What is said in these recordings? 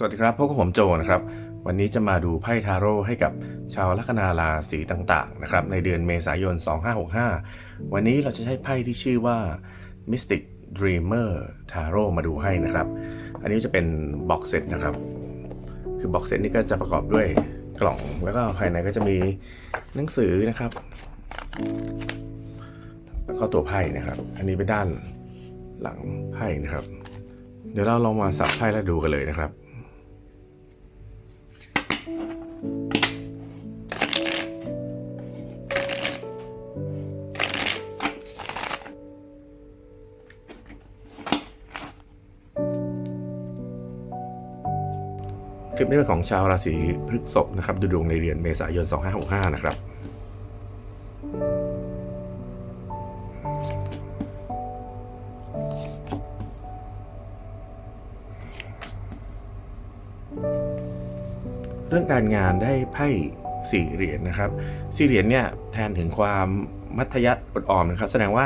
สวัสดีครับพบกับผมโจนะครับ วันนี้จะมาดูไพ่ทาโร่ให้กับชาวลัคนาราศีต่างๆนะครับในเดือนเมษายน 2565 วันนี้เราจะใช้ไพ่ที่ชื่อว่า Mystic Dreamer Tarot มาดูให้นะครับ อันนี้จะเป็นบ็อกเซตนะครับ คือบ็อกเซตนี้ก็จะประกอบด้วยกล่องแล้วก็ภายในก็จะมีหนังสือนะครับ แล้วก็ตัวไพ่นะครับ อันนี้เป็นด้านหลังไพ่นะครับ เดี๋ยวเราลองมาสับไพ่แล้วดูกันเลยนะครับ คลิปนี้เป็นของชาวราศีพฤษภนะครับ ดูดวงในเดือนเมษายน 2565 นะครับ เรื่องการงานได้ไพ่สี่เหรียญนะครับสี่เหรียญเนี่ยแทนถึงความมัธยัติอดออมนะครับ แสดงว่า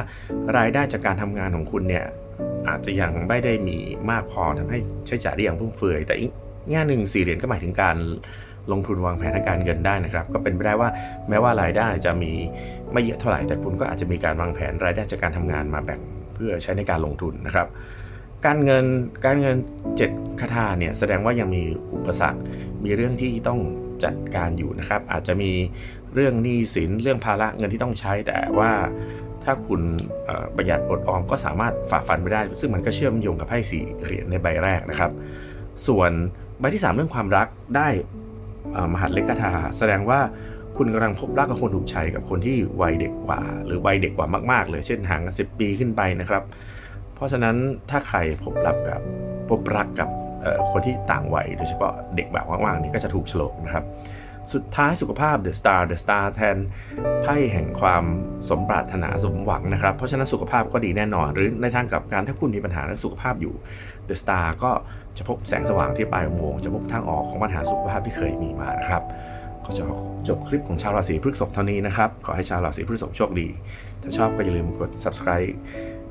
รายได้จากการทำงานของคุณเนี่ยอาจจะยังไม่ได้มีมากพอทำให้ใช้จ่ายได้อย่างฟุ่มเฟือย แต่อีกแง่หนึ่งสี่เหรียญก็หมายถึงการลงทุนวางแผนทางการเงินได้นะครับ ก็เป็นไปได้ว่าแม้ว่ารายได้จะมีไม่เยอะเท่าไหร่ แต่คุณก็อาจจะมีการวางแผนรายได้จากการทำงานมาแบ่งเพื่อใช้ในการลงทุนนะครับ การเงินการเงินเจ็ดคาถาเนี่ยแสดงว่ายังมีอุปสรรค มีเรื่องที่ต้องจัดการอยู่นะครับ อาจจะมีเรื่องหนี้สินเรื่องภาระเงินที่ต้องใช้ แต่ว่าถ้าคุณประหยัดอดออมก็สามารถฝ่าฟันไปได้ ซึ่งมันก็เชื่อมโยงกับไพ่สี่เหรียญในใบแรกนะครับ ส่วนใบที่ 3 เรื่องความรักได้มหัดเล็กคาถาแสดงว่าคุณกำลังพบรักกับคนถูกใจกับคนที่วัยเด็กกว่า หรือวัยเด็กกว่ามาก ๆ เลยเช่นห่างกันสิปีขึ้นไปนะครับ ราะฉะนั้นถ้าใครพบรักกับพบรักกับคนที่ต่างวัยโดยเฉพาะเด็กแบบว่างๆนี่ก็จะถูกฉลกนะครับ สุดท้ายสุขภาพ The Star The Star แทนไพ่แห่งความสมปรารถนาสมหวังนะครับ เพราะฉะนั้นสุขภาพก็ดีแน่นอน หรือในทางกลับการถ้าคุณมีปัญหาเรื่องสุขภาพอยู่ The Star ก็จะพบแสงสว่างที่ปลายอุโมงค์จะพบทางออกของปัญหาสุขภาพที่เคยมีมานะครับก็จะจบคลิปของชาวราศีพฤษภเท่านี้นะครับ ขอให้ชาวราศีพฤษภโชคดี ถ้าชอบก็อย่าลืมกด subscribe